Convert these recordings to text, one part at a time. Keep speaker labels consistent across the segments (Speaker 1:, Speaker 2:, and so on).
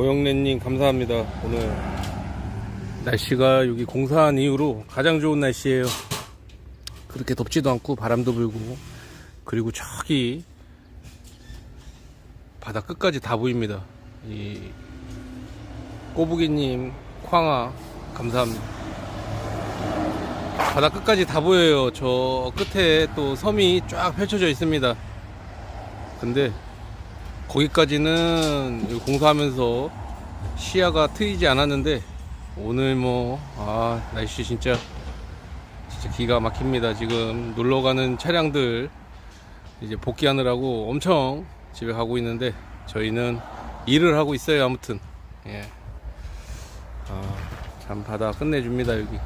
Speaker 1: 고영래님 감사합니다. 오늘 날씨가 여기 공사한 이후로 가장 좋은 날씨예요. 그렇게 덥지도 않고 바람도 불고 그리고 저기 바다 끝까지 다 보입니다. 이 꼬부기님 쾅아 감사합니다. 바다 끝까지 다 보여요. 저 끝에 또 섬이 쫙 펼쳐져 있습니다. 근데 거기까지는 공사하면서 시야가 트이지 않았는데 오늘 뭐 아 날씨 진짜 진짜 기가 막힙니다. 지금 놀러 가는 차량들 이제 복귀하느라고 엄청 집에 가고 있는데 저희는 일을 하고 있어요. 아무튼 예. 아, 참 바다 끝내줍니다 여기. 자,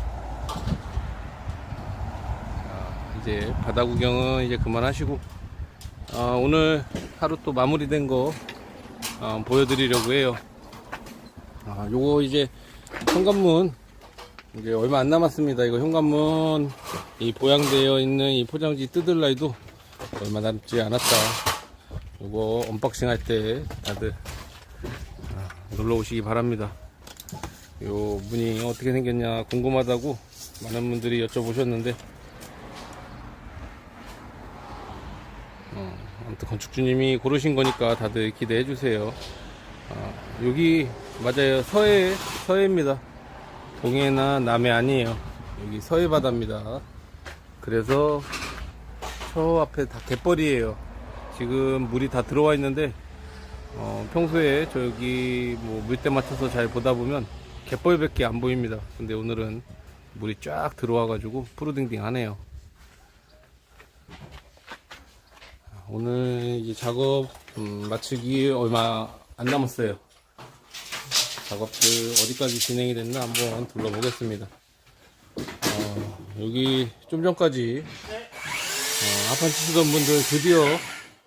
Speaker 1: 이제 바다 구경은 이제 그만하시고 아, 오늘 하루 또 마무리된 거 아, 보여드리려고 해요. 아, 요거 이제 현관문 이제 얼마 안 남았습니다. 이거 현관문 이 보양되어 있는 이 포장지 뜯을 날도 얼마 남지 않았다. 요거 언박싱 할 때 다들 아, 놀러 오시기 바랍니다. 요 문이 어떻게 생겼냐 궁금하다고 많은 분들이 여쭤보셨는데 어, 아무튼 건축주님이 고르신 거니까 다들 기대해 주세요. 아, 여기 맞아요 서해 서해입니다. 동해나 남해 아니에요. 여기 서해 바다입니다. 그래서 저 앞에 다 갯벌이에요. 지금 물이 다 들어와 있는데 어, 평소에 저기 뭐 물때 맞춰서 잘 보다 보면 갯벌밖에 안 보입니다. 근데 오늘은 물이 쫙 들어와 가지고 푸르딩딩 하네요. 오늘 이제 작업 음, 마치기 얼마 안 남았어요. 작업들 어디까지 진행이 됐나 한번 둘러보겠습니다. 어, 여기 좀 전까지 어, 합판 치시던 분들 드디어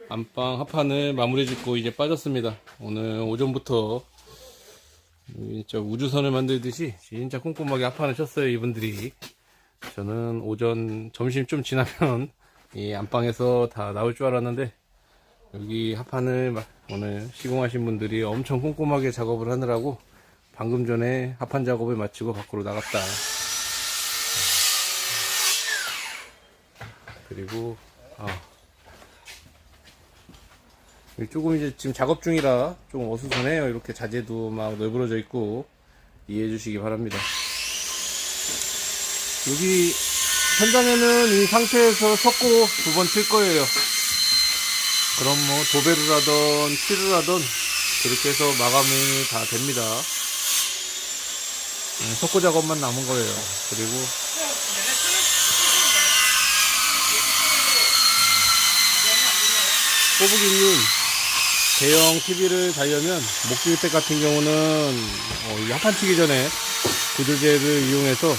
Speaker 1: 안방 합판을 마무리 짓고 이제 빠졌습니다. 오늘 오전부터 진짜 우주선을 만들듯이 진짜 꼼꼼하게 합판을 쳤어요 이분들이. 저는 오전 점심 좀 지나면 이 안방에서 다 나올 줄 알았는데 여기 합판을 마- 오늘 시공하신 분들이 엄청 꼼꼼하게 작업을 하느라고 방금 전에 합판 작업을 마치고 밖으로 나갔다. 그리고 아, 여기 조금 이제 지금 작업 중이라 좀 어수선해요. 이렇게 자재도 막 널브러져 있고 이해해 주시기 바랍니다. 여기 현장에는 이 상태에서 석고 두 번 칠 거예요. 그럼 뭐 도배를 하던 칠을 하던 그렇게 해서 마감이 다 됩니다. 음, 석고 작업만 남은 거예요. 그리고 꼬부기님 대형 TV를 달려면 목줄백 같은 경우는 어, 이 합판 치기 전에 구조제를 이용해서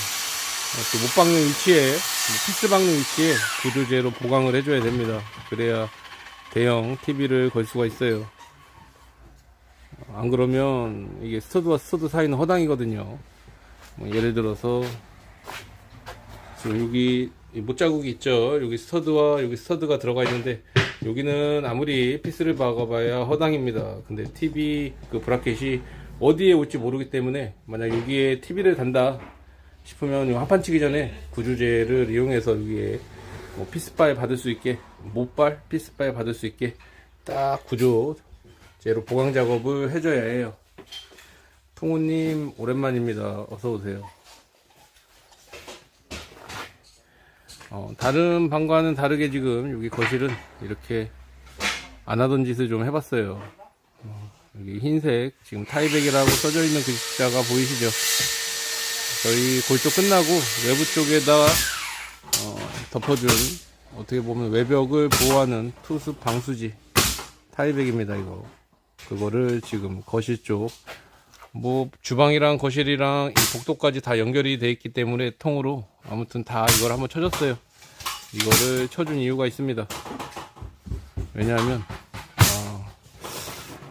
Speaker 1: 이렇게 못 박는 위치에 뭐 피스 박는 위치에 구조제로 보강을 해줘야 됩니다. 그래야 대형 TV를 걸 수가 있어요. 안 그러면 이게 스터드와 스터드 사이는 허당이거든요. 뭐 예를 들어서 지금 여기 이 못자국이 있죠. 여기 스터드와 여기 스터드가 들어가 있는데 여기는 아무리 피스를 박아봐야 허당입니다. 근데 TV 그 브라켓이 어디에 올지 모르기 때문에 만약 여기에 TV를 단다 싶으면 이 합판 치기 전에 구조제를 이용해서 여기에 뭐 피스바에 받을 수 있게 못발 피스바에 받을 수 있게 딱 구조제로 보강 작업을 해줘야 해요. 통우님 오랜만입니다. 어서 오세요. 어, 다른 방과는 다르게 지금 여기 거실은 이렇게 안 하던 짓을 좀 해봤어요. 어, 여기 흰색 지금 타이백이라고 써져 있는 글자가 보이시죠? 저희 골조 끝나고 외부 쪽에다 어, 덮어준 어떻게 보면 외벽을 보호하는 투습 방수지 타이백입니다 이거. 그거를 지금 거실 쪽 뭐 주방이랑 거실이랑 이 복도까지 다 연결이 돼 있기 때문에 통으로 아무튼 다 이걸 한번 쳐줬어요. 이거를 쳐준 이유가 있습니다. 왜냐하면 어,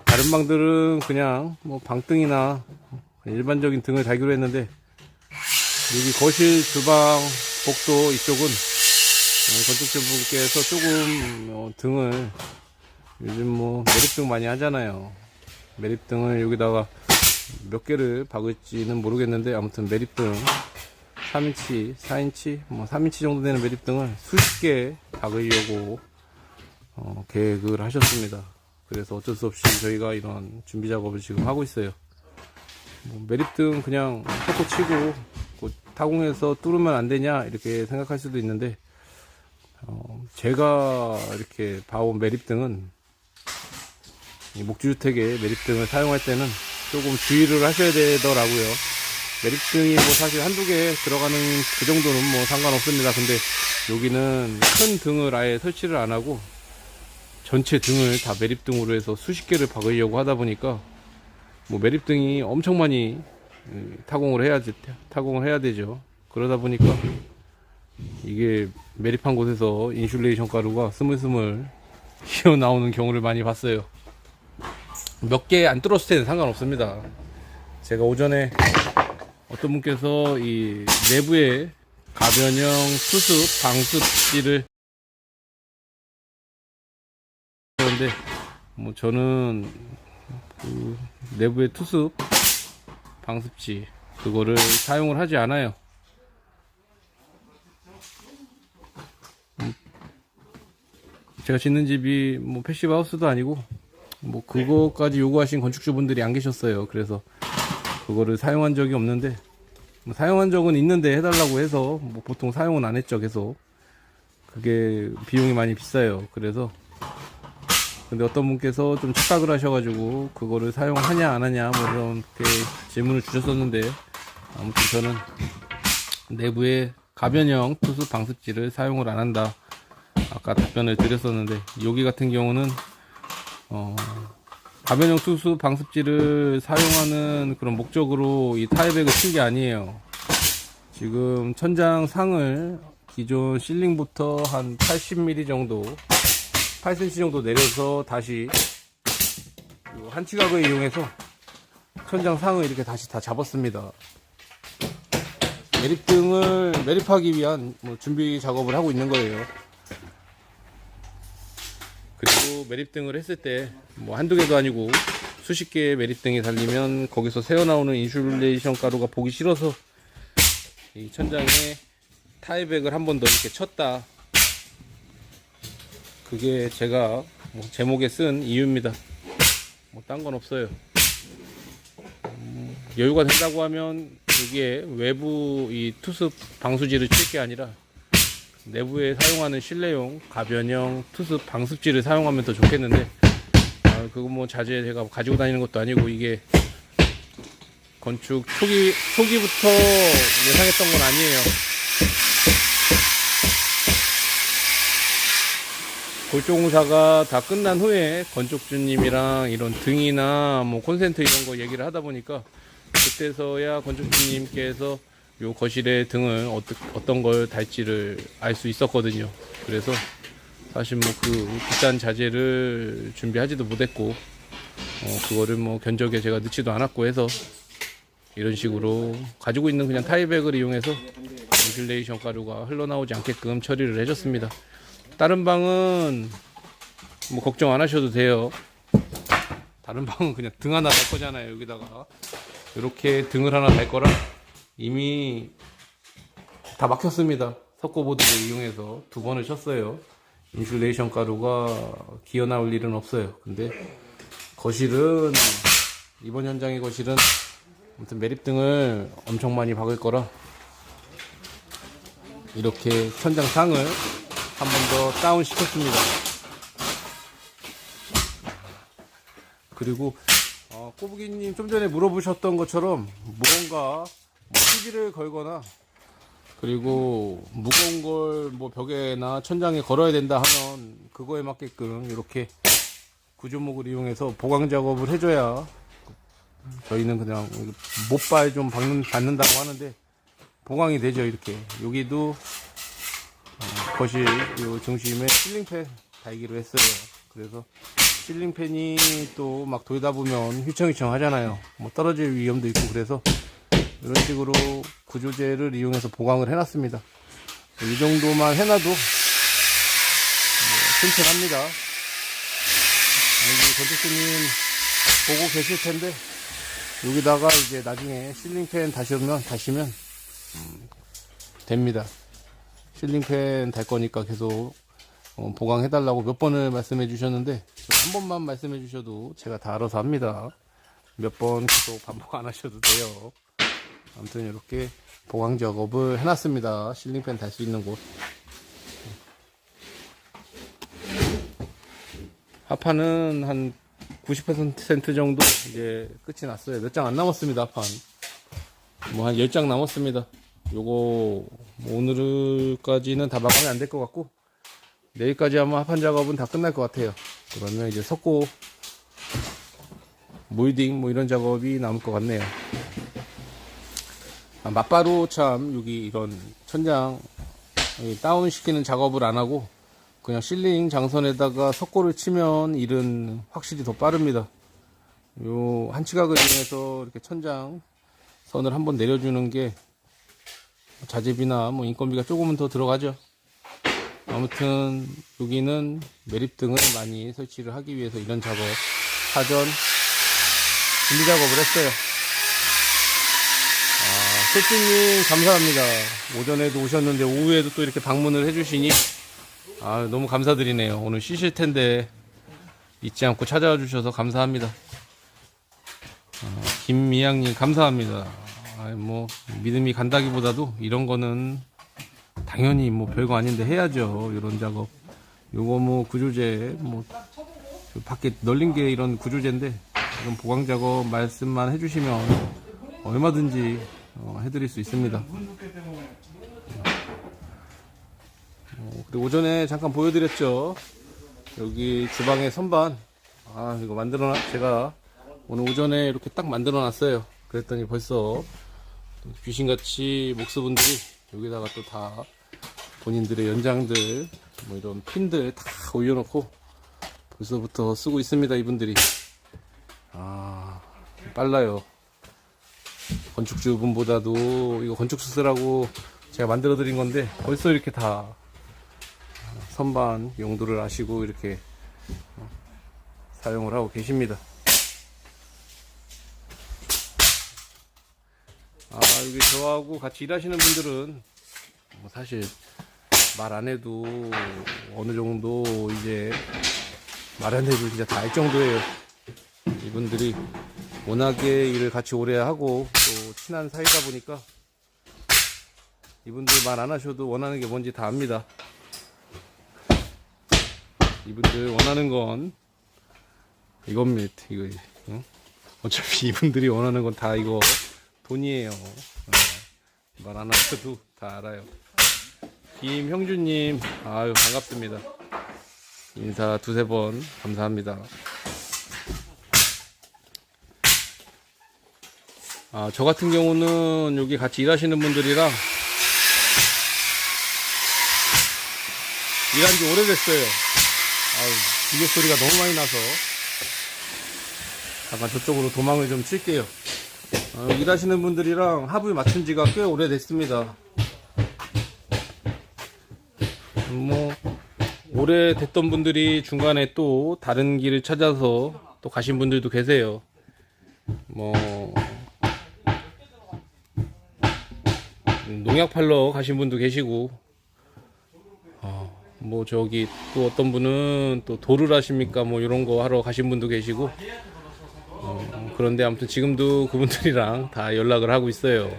Speaker 1: 다른 방들은 그냥 뭐 방등이나 일반적인 등을 달기로 했는데 여기 거실, 주방, 복도 이쪽은 어, 건축주분께서 조금 어, 등을 요즘 뭐 매립등 많이 하잖아요. 매립등을 여기다가 몇 개를 박을지는 모르겠는데 아무튼 매립등 3인치, 4인치, 뭐 3인치 정도 되는 매립등을 수십 개 박으려고 어, 계획을 하셨습니다. 그래서 어쩔 수 없이 저희가 이런 준비 작업을 지금 하고 있어요. 뭐 매립등 그냥 섞고 치고 그 타공해서 뚫으면 안 되냐 이렇게 생각할 수도 있는데 어, 제가 이렇게 봐온 매립등은 이 목주주택에 매립등을 사용할 때는 조금 주의를 하셔야 되더라고요. 매립등이 뭐 사실 한두 개 들어가는 그 정도는 뭐 상관없습니다. 근데 여기는 큰 등을 아예 설치를 안 하고 전체 등을 다 매립등으로 해서 수십 개를 박으려고 하다 보니까 뭐 매립등이 엄청 많이 음, 타공을 해야 타공을 해야 되죠. 그러다 보니까 이게 매립한 곳에서 인슐레이션 가루가 스물스물 휘어 나오는 경우를 많이 봤어요. 몇 개 안 뚫었을 때는 상관없습니다. 제가 오전에 어떤 분께서 이 내부에 가변형 수습 방습지를 그런데 뭐 저는 그 내부의 투습 방습지 그거를 사용을 하지 않아요. 음, 제가 짓는 집이 뭐 패시브 하우스도 아니고 뭐 그거까지 요구하신 건축주분들이 안 계셨어요. 그래서 그거를 사용한 적이 없는데 뭐 사용한 적은 있는데 해달라고 해서 뭐 보통 사용은 안 했죠. 계속 그게 비용이 많이 비싸요. 그래서 근데 어떤 분께서 좀 착각을 하셔가지고 그거를 사용하냐 안 하냐 뭐 이렇게 질문을 주셨었는데 아무튼 저는 내부에 가변형 투수 방습지를 사용을 안 한다. 아까 답변을 드렸었는데 여기 같은 경우는 어 가변형 투수 방습지를 사용하는 그런 목적으로 이 타이백을 친 게 아니에요. 지금 천장 상을 기존 실링부터 한 80mm 정도 8cm 정도 내려서 다시 요 한치각을 이용해서 천장 상을 이렇게 다시 다 잡았습니다. 매립등을 매립하기 위한 뭐 준비 작업을 하고 있는 거예요. 그리고 매립등을 했을 때 뭐 한두 개도 아니고 수십 개의 매립등이 달리면 거기서 새어나오는 인슐레이션 가루가 보기 싫어서 이 천장에 타이백을 한 번 더 이렇게 쳤다 그게 제가 뭐 제목에 쓴 이유입니다. 뭐 딴 건 없어요. 음, 여유가 된다고 하면 여기에 외부 이 투습 방수지를 칠 게 아니라 내부에 사용하는 실내용 가변형 투습 방습지를 사용하면 더 좋겠는데 아, 그거 뭐 자재 제가 가지고 다니는 것도 아니고 이게 건축 초기 초기부터 예상했던 건 아니에요. 골조공사가 다 끝난 후에 건축주님이랑 이런 등이나 뭐 콘센트 이런 거 얘기를 하다 보니까 그때서야 건축주님께서 요 거실에 등을 어떠, 어떤 걸 달지를 알 수 있었거든요. 그래서 사실 뭐 그 비싼 자재를 준비하지도 못했고 어, 그거를 뭐 견적에 제가 넣지도 않았고 해서 이런 식으로 가지고 있는 그냥 타이백을 이용해서 인슐레이션 가루가 흘러나오지 않게끔 처리를 해줬습니다. 다른 방은 뭐 걱정 안 하셔도 돼요. 다른 방은 그냥 등 하나 달 거잖아요. 여기다가 이렇게 등을 하나 달 거라 이미 다 막혔습니다. 석고보드를 이용해서 두 번을 쳤어요. 인슐레이션 가루가 기어 나올 일은 없어요. 근데 거실은 이번 현장의 거실은 아무튼 매립등을 엄청 많이 박을 거라 이렇게 천장 상을 한 번 더 다운 시켰습니다. 그리고 어, 꼬부기님 좀 전에 물어보셨던 것처럼 무언가 뭐 TV를 걸거나 그리고 무거운 걸 뭐 벽에나 천장에 걸어야 된다 하면 그거에 맞게끔 이렇게 구조목을 이용해서 보강 작업을 해줘야 저희는 그냥 못발 좀 박는, 받는다고 하는데 보강이 되죠 이렇게 여기도 어, 거실 요 중심에 실링팬 달기로 했어요. 그래서 실링팬이 또 막 돌다 보면 휘청휘청 하잖아요. 뭐 떨어질 위험도 있고 그래서 이런 식으로 구조재를 이용해서 보강을 해놨습니다. 이 정도만 해놔도 뭐 튼튼합니다. 여기 건축주님 보고 계실 텐데 여기다가 이제 나중에 실링팬 다시면 다시면 음, 됩니다. 실링팬 달 거니까 계속 어, 보강해 달라고 몇 번을 말씀해 주셨는데 한 번만 말씀해 주셔도 제가 다 알아서 합니다. 몇 번 계속 반복 안 하셔도 돼요. 아무튼 이렇게 보강 작업을 해놨습니다. 실링팬 달 수 있는 곳. 하판은 한 90% 정도 이제 끝이 났어요. 몇 장 안 남았습니다, 하판. 뭐 한 10장 남았습니다. 요거 뭐 오늘까지는 다 마감이 안 될 것 같고 내일까지 아마 하판 작업은 다 끝날 것 같아요. 그러면 이제 석고 몰딩 뭐 이런 작업이 남을 것 같네요. 아, 맞바로 참 여기 이런 천장 이 다운 시키는 작업을 안 하고 그냥 실링 장선에다가 석고를 치면 일은 확실히 더 빠릅니다. 요 한치각을 이용해서 이렇게 천장 선을 한번 내려주는 게 자재비나 뭐 인건비가 조금은 더 들어가죠. 아무튼 여기는 매립등을 많이 설치를 하기 위해서 이런 작업 사전 준비 작업을 했어요. 아, 소띠님 감사합니다. 오전에도 오셨는데 오후에도 또 이렇게 방문을 해주시니 아 너무 감사드리네요. 오늘 쉬실 텐데 잊지 않고 찾아와 주셔서 감사합니다. 아, 김미양님 감사합니다. 아, 뭐 믿음이 간다기보다도 이런 거는 당연히 뭐 별거 아닌데 해야죠. 이런 작업. 요거 뭐 구조제 뭐그 밖에 널린 게 이런 구조제인데 이런 보강 작업 말씀만 해주시면 얼마든지 어, 해드릴 수 있습니다. 어, 그리고 오전에 잠깐 보여드렸죠. 여기 주방의 선반. 아, 이거 만들어, 놨 제가 오늘 오전에 이렇게 딱 만들어 놨어요. 그랬더니 벌써 귀신같이 목수분들이 여기다가 또 다 본인들의 연장들, 뭐 이런 핀들 다 올려놓고 벌써부터 쓰고 있습니다, 이분들이. 아, 빨라요. 건축주분보다도 이거 건축수 쓰라고 제가 만들어 드린 건데 벌써 이렇게 다 선반 용도를 아시고 이렇게 어, 사용을 하고 계십니다. 아, 여기 저하고 같이 일하시는 분들은 뭐 사실 말 안 해도 어느 정도 이제 말 안 해도 진짜 다 알 정도예요. 이분들이 워낙에 일을 같이 오래 하고 또 친한 사이다 보니까 이분들 말 안 하셔도 원하는 게 뭔지 다 압니다. 이분들 원하는 건 이겁니다. 이거 응? 어차피 이분들이 원하는 건 다 이거 돈이에요. 말안 하셔도 다 알아요. 김형주님, 아유 반갑습니다. 인사 두세 번 감사합니다. 아, 저 같은 경우는 여기 같이 일하시는 분들이랑 일한 지 오래됐어요. 아유, 기계 소리가 너무 많이 나서 잠깐 저쪽으로 도망을 좀 칠게요. 어, 일하시는 분들이랑 합을 맞춘 지가 꽤 오래됐습니다. 뭐, 오래됐던 분들이 중간에 또 다른 길을 찾아서 또 가신 분들도 계세요. 뭐, 농약 팔러 가신 분도 계시고, 어, 뭐 저기 또 어떤 분은 또 도를 하십니까 뭐 이런 거 하러 가신 분도 계시고, 어, 그런데 아무튼 지금도 그분들이랑 다 연락을 하고 있어요.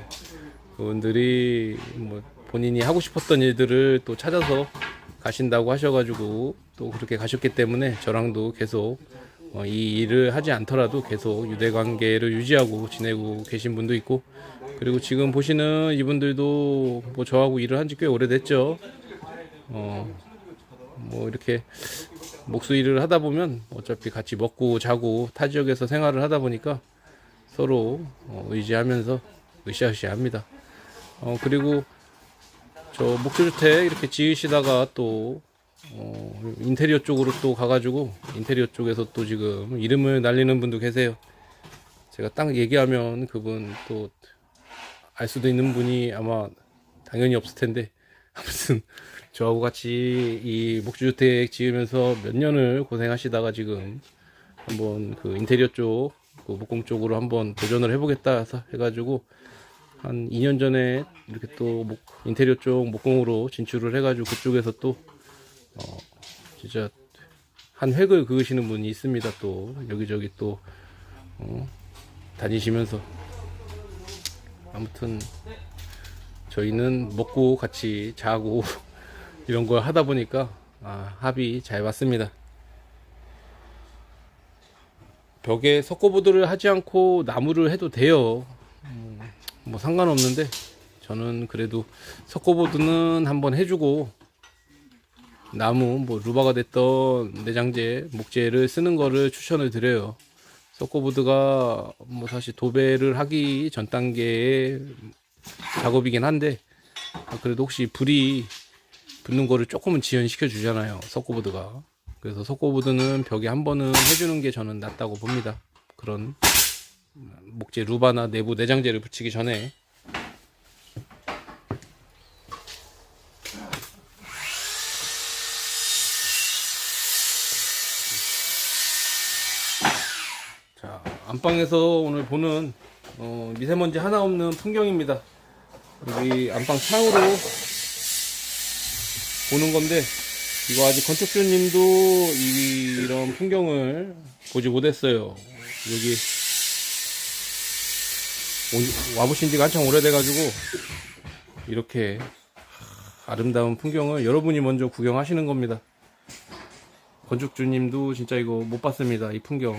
Speaker 1: 그분들이 뭐 본인이 하고 싶었던 일들을 또 찾아서 가신다고 하셔가지고 또 그렇게 가셨기 때문에 저랑도 계속 어, 이 일을 하지 않더라도 계속 유대 관계를 유지하고 지내고 계신 분도 있고 그리고 지금 보시는 이분들도 뭐 저하고 일을 한 지 꽤 오래됐죠. 어, 뭐 이렇게 목수 일을 하다 보면 어차피 같이 먹고 자고 타 지역에서 생활을 하다 보니까 서로 어, 의지하면서 으쌰으쌰합니다. 어, 그리고 저 목조주택 이렇게 지으시다가 또 어, 인테리어 쪽으로 또 가가지고 인테리어 쪽에서 또 지금 이름을 날리는 분도 계세요. 제가 딱 얘기하면 그분 또 알 수도 있는 분이 아마 당연히 없을 텐데 아무튼 저하고 같이 이 목주주택 지으면서 몇 년을 고생하시다가 지금 한번 그 인테리어 쪽 그 목공 쪽으로 한번 도전을 해보겠다 해가지고 한 2년 전에 이렇게 또 목- 인테리어 쪽 목공으로 진출을 해가지고 그쪽에서 또 어, 진짜 한 획을 그으시는 분이 있습니다. 또 여기저기 또 어, 다니시면서 아무튼 저희는 먹고 같이 자고 이런 걸 하다 보니까 아, 합이 잘 맞습니다. 벽에 석고보드를 하지 않고 나무를 해도 돼요. 음, 뭐 상관없는데 저는 그래도 석고보드는 한번 해주고 나무 뭐 루바가 됐던 내장재 목재를 쓰는 거를 추천을 드려요. 석고보드가 뭐 사실 도배를 하기 전 단계의 작업이긴 한데 아, 그래도 혹시 불이 붙는 거를 조금은 지연시켜 주잖아요. 석고보드가. 그래서 석고보드는 벽에 한 번은 해주는 게 저는 낫다고 봅니다. 그런 목재 루바나 내부 내장재를 붙이기 전에 자 안방에서 오늘 보는 어, 미세먼지 하나 없는 풍경입니다. 여기 안방 창으로 보는 건데 이거 아직 건축주님도 이- 이런 풍경을 보지 못했어요. 여기 온- 와보신 지가 한참 오래돼가지고 이렇게 아름다운 풍경을 여러분이 먼저 구경하시는 겁니다. 건축주님도 진짜 이거 못 봤습니다. 이 풍경.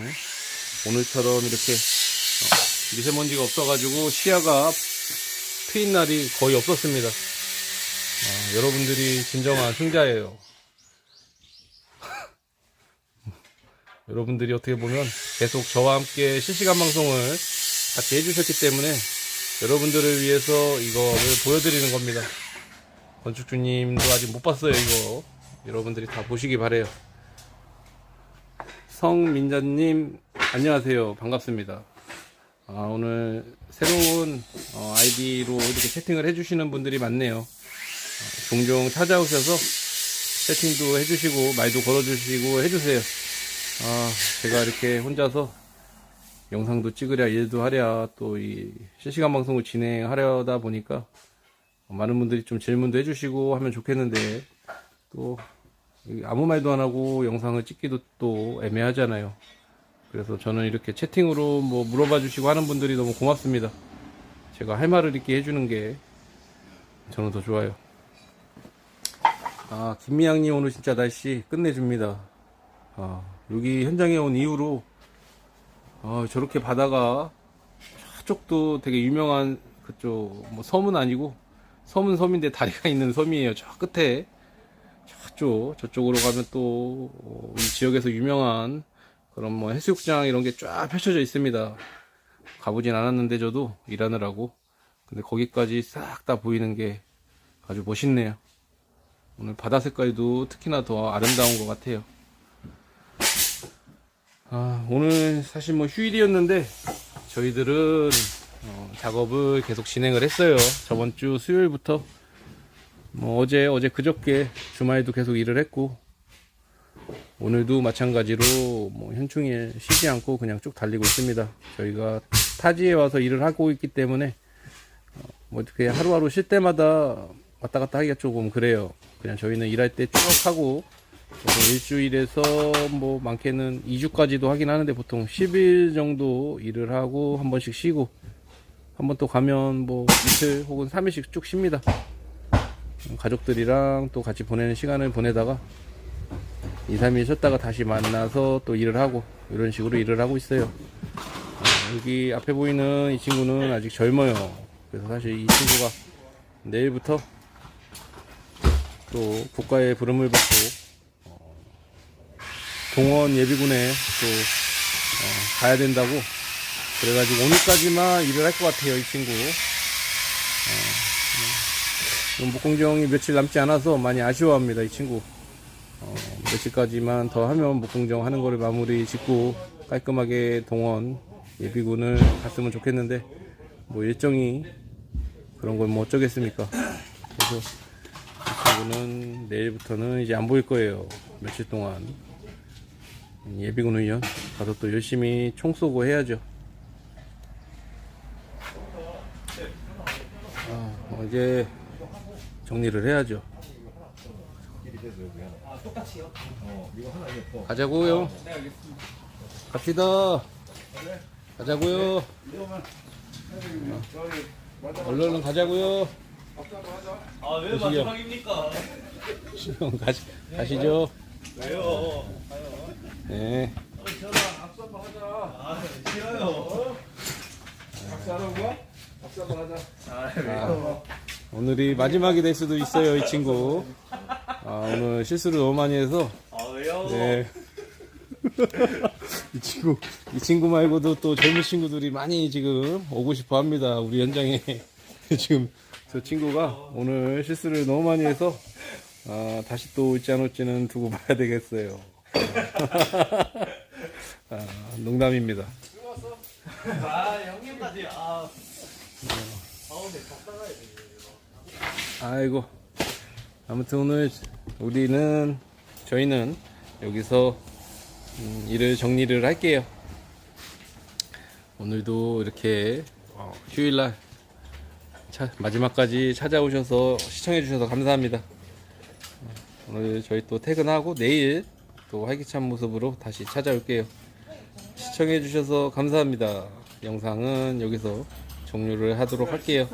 Speaker 1: 오늘처럼 이렇게 어, 미세먼지가 없어가지고 시야가 트인 날이 거의 없었습니다. 아, 여러분들이 진정한 승자예요. 여러분들이 어떻게 보면 계속 저와 함께 실시간 방송을 같이 해주셨기 때문에 여러분들을 위해서 이거를 보여드리는 겁니다. 건축주님도 아직 못 봤어요, 이거. 여러분들이 다 보시기 바래요. 성민자님, 안녕하세요. 반갑습니다. 아, 오늘 새로운 어, 아이디로 이렇게 채팅을 해주시는 분들이 많네요. 어, 종종 찾아오셔서 채팅도 해주시고 말도 걸어주시고 해주세요. 아, 제가 이렇게 혼자서 영상도 찍으랴 일도 하랴 또 이 실시간 방송을 진행하려다 보니까 많은 분들이 좀 질문도 해주시고 하면 좋겠는데 또이 아무 말도 안 하고 영상을 찍기도 또 애매하잖아요. 그래서 저는 이렇게 채팅으로 뭐 물어봐 주시고 하는 분들이 너무 고맙습니다. 제가 할 말을 이렇게 해주는 게 저는 더 좋아요. 아, 김미양님 오늘 진짜 날씨 끝내줍니다. 아, 여기 현장에 온 이후로 아, 저렇게 바다가 저쪽도 되게 유명한 그쪽 뭐 섬은 아니고 섬은 섬인데 다리가 있는 섬이에요. 저 끝에 저쪽 저쪽으로 가면 또 이 지역에서 유명한 그런 뭐 해수욕장 이런 게 쫙 펼쳐져 있습니다. 가보진 않았는데 저도 일하느라고 근데 거기까지 싹 다 보이는 게 아주 멋있네요. 오늘 바다 색깔도 특히나 더 아름다운 것 같아요. 아, 오늘 사실 뭐 휴일이었는데 저희들은 어, 작업을 계속 진행을 했어요. 저번 주 수요일부터 뭐 어제 어제 그저께 주말에도 계속 일을 했고 오늘도 마찬가지로 뭐 현충일 쉬지 않고 그냥 쭉 달리고 있습니다. 저희가 타지에 와서 일을 하고 있기 때문에 어, 뭐 어떻게 하루하루 쉴 때마다 왔다 갔다 하기가 조금 그래요. 그냥 저희는 일할 때 쭉 하고 일주일에서 뭐 많게는 2주까지도 하긴 하는데 보통 10일 정도 일을 하고 한 번씩 쉬고 한 번 또 가면 뭐 이틀 혹은 3일씩 쭉 쉽니다. 가족들이랑 또 같이 보내는 시간을 보내다가 2, 3일 쉬었다가 다시 만나서 또 일을 하고 이런 식으로 일을 하고 있어요. 어, 여기 앞에 보이는 이 친구는 아직 젊어요. 그래서 사실 이 친구가 내일부터 또 국가의 부름을 받고 어, 동원 예비군에 또 어, 가야 된다고 그래가지고 오늘까지만 일을 할 것 같아요 이 친구. 어, 음, 목공정이 며칠 남지 않아서 많이 아쉬워합니다 이 친구. 어, 며칠까지만 더 하면 목공정 하는 거를 마무리 짓고 깔끔하게 동원 예비군을 갔으면 좋겠는데 뭐 일정이 그런 걸뭐 어쩌겠습니까? 그래서 여러분은 내일부터는 이제 안 보일 거예요. 며칠 동안. 예비군 훈련. 가서 또 열심히 총 쏘고 해야죠. 아, 뭐 이제 정리를 해야죠. 가자고요. 갑시다. 가자고요.
Speaker 2: 어.
Speaker 1: 얼른 얼른 가자고요.
Speaker 3: 아왜. 마지막입니까?
Speaker 1: 신영 가시, 가시죠.
Speaker 3: 왜요?
Speaker 1: 네.
Speaker 2: 악수 한번 하자.
Speaker 3: 아 싫어요.
Speaker 2: 악수 하는 거야? 악수 한번 하자.
Speaker 3: 아
Speaker 1: 아, 오늘이 마지막이 될 수도 있어요, 이 친구. 아, 오늘 실수를 너무 많이 해서.
Speaker 3: 아 왜요?
Speaker 1: 네. 이 친구, 이 친구 말고도 또 젊은 친구들이 많이 지금 오고 싶어 합니다. 우리 현장에. 지금 저 친구가 오늘 실수를 너무 많이 해서, 아, 다시 또 올지 안 올지는 두고 봐야 되겠어요. 아, 농담입니다.
Speaker 3: 아.
Speaker 1: 아이고. 아무튼 오늘 우리는, 저희는 여기서 음, 일을 정리를 할게요. 오늘도 이렇게 어, 휴일날 차- 마지막까지 찾아오셔서 시청해주셔서 감사합니다. 어, 오늘 저희 또 퇴근하고 내일 또 활기찬 모습으로 다시 찾아올게요. 시청해주셔서 감사합니다. 영상은 여기서 종료를 하도록 할게요.